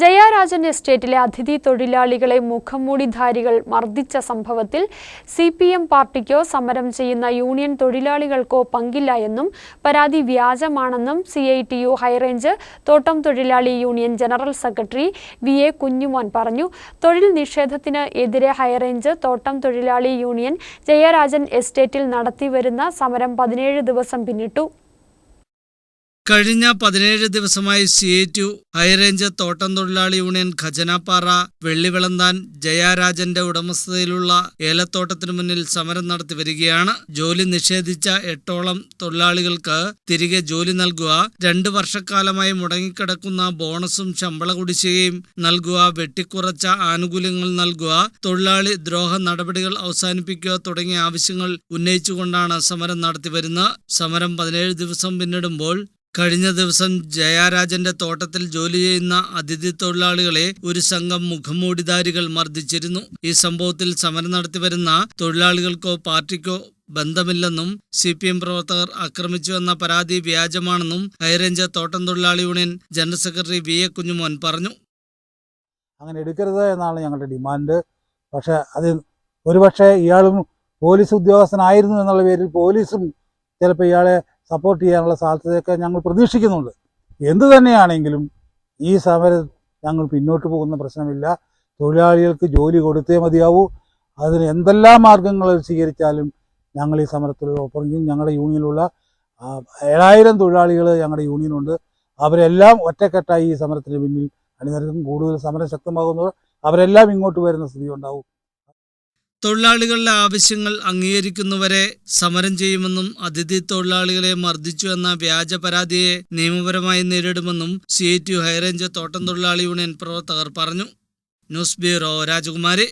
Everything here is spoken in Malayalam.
ജയരാജൻ എസ്റ്റേറ്റിലെ അതിഥി തൊഴിലാളികളെ മുഖംമൂടിധാരികൾ മർദ്ദിച്ച സംഭവത്തിൽ സി പി എം പാർട്ടിക്കോ സമരം ചെയ്യുന്ന യൂണിയൻ തൊഴിലാളികൾക്കോ പങ്കില്ല എന്നും പരാതി വ്യാജമാണെന്നും C I T U high range തോട്ടം തൊഴിലാളി union general secretary V A Kunjumon പറഞ്ഞു. തൊഴിൽ നിഷേധത്തിന് എതിരെ ഹൈറേഞ്ച് തോട്ടം തൊഴിലാളി യൂണിയൻ ജയരാജൻ എസ്റ്റേറ്റിൽ നടത്തിവരുന്ന സമരം പതിനേഴ് ദിവസം പിന്നിട്ടു. കഴിഞ്ഞ പതിനേഴ് ദിവസമായി സി എ ടു ഹൈറേഞ്ച് തോട്ടം തൊഴിലാളി യൂണിയൻ ഖജനാപ്പാറ വെള്ളിവിളന്താൻ ജയാരാജന്റെ ഉടമസ്ഥതയിലുള്ള ഏലത്തോട്ടത്തിനു മുന്നിൽ സമരം നടത്തി വരികയാണ്. ജോലി നിഷേധിച്ച എട്ടോളം തൊഴിലാളികൾക്ക് തിരികെ ജോലി നൽകുക രണ്ടു വർഷക്കാലമായി മുടങ്ങിക്കിടക്കുന്ന ബോണസും ശമ്പള കുടിശ്ശികയും നൽകുക വെട്ടിക്കുറച്ച ആനുകൂല്യങ്ങൾ നൽകുക തൊഴിലാളി ദ്രോഹ നടപടികൾ അവസാനിപ്പിക്കുക തുടങ്ങിയ ആവശ്യങ്ങൾ ഉന്നയിച്ചുകൊണ്ടാണ് സമരം നടത്തിവരുന്നത് സമരം പതിനേഴ് ദിവസം പിന്നിടുമ്പോൾ കഴിഞ്ഞ ദിവസം ജയാരാജന്റെ തോട്ടത്തിൽ ജോലി ചെയ്യുന്ന അതിഥി തൊഴിലാളികളെ ഒരു സംഘം മുഖംമൂടിധാരികൾ മർദ്ദിച്ചിരുന്നു. ഈ സംഭവത്തിൽ സമരം നടത്തിവരുന്ന തൊഴിലാളികൾക്കോ പാർട്ടിക്കോ ബന്ധമില്ലെന്നും സി പി എം പ്രവർത്തകർ ആക്രമിച്ചുവെന്ന പരാതി വ്യാജമാണെന്നും ഹൈറേഞ്ച് തോട്ടം തൊഴിലാളി union general secretary V A Kunjumon പറഞ്ഞു. അങ്ങനെ എടുക്കരുത് എന്നാണ് ഞങ്ങളുടെ ഡിമാൻഡ്. പക്ഷേ അത് ഒരുപക്ഷെ ഇയാളും പോലീസ് ഉദ്യോഗസ്ഥനായിരുന്നു എന്നുള്ള പേരിൽ പോലീസും ചിലപ്പോൾ ഇയാളെ സപ്പോർട്ട് ചെയ്യാനുള്ള സാധ്യതയൊക്കെ ഞങ്ങൾ പ്രതീക്ഷിക്കുന്നുണ്ട്. എന്തു തന്നെയാണെങ്കിലും ഈ സമരം ഞങ്ങൾ പിന്നോട്ട് പോകുന്ന പ്രശ്നമില്ല. തൊഴിലാളികൾക്ക് ജോലി കൊടുത്തേ മതിയാവൂ. അതിന് എന്തെല്ലാം മാർഗങ്ങൾ സ്വീകരിച്ചാലും ഞങ്ങൾ ഈ സമരത്തിൽ ഒപ്പം ഞങ്ങളുടെ യൂണിയനിലുള്ള ഏഴായിരം തൊഴിലാളികൾ ഞങ്ങളുടെ യൂണിയനുണ്ട്. അവരെല്ലാം ഒറ്റക്കെട്ടായി ഈ സമരത്തിന് പിന്നിൽ അണിനിരക്കും. കൂടുതൽ സമരം ശക്തമാകുന്നവർ അവരെല്ലാം ഇങ്ങോട്ട് വരുന്ന സ്ഥിതി ഉണ്ടാവും. തൊഴിലാളികളുടെ ആവശ്യങ്ങൾ അംഗീകരിക്കുന്നവരെ സമരം ചെയ്യുമെന്നും അതിഥി തൊഴിലാളികളെ മർദ്ദിച്ചു എന്ന വ്യാജ പരാതിയെ നിയമപരമായി നേരിടുമെന്നും സി ഐ ടി ഹൈറേഞ്ച് തോട്ടം തൊഴിലാളി യൂണിയൻ പ്രവർത്തകർ പറഞ്ഞു. ന്യൂസ് ബ്യൂറോ രാജകുമാരി.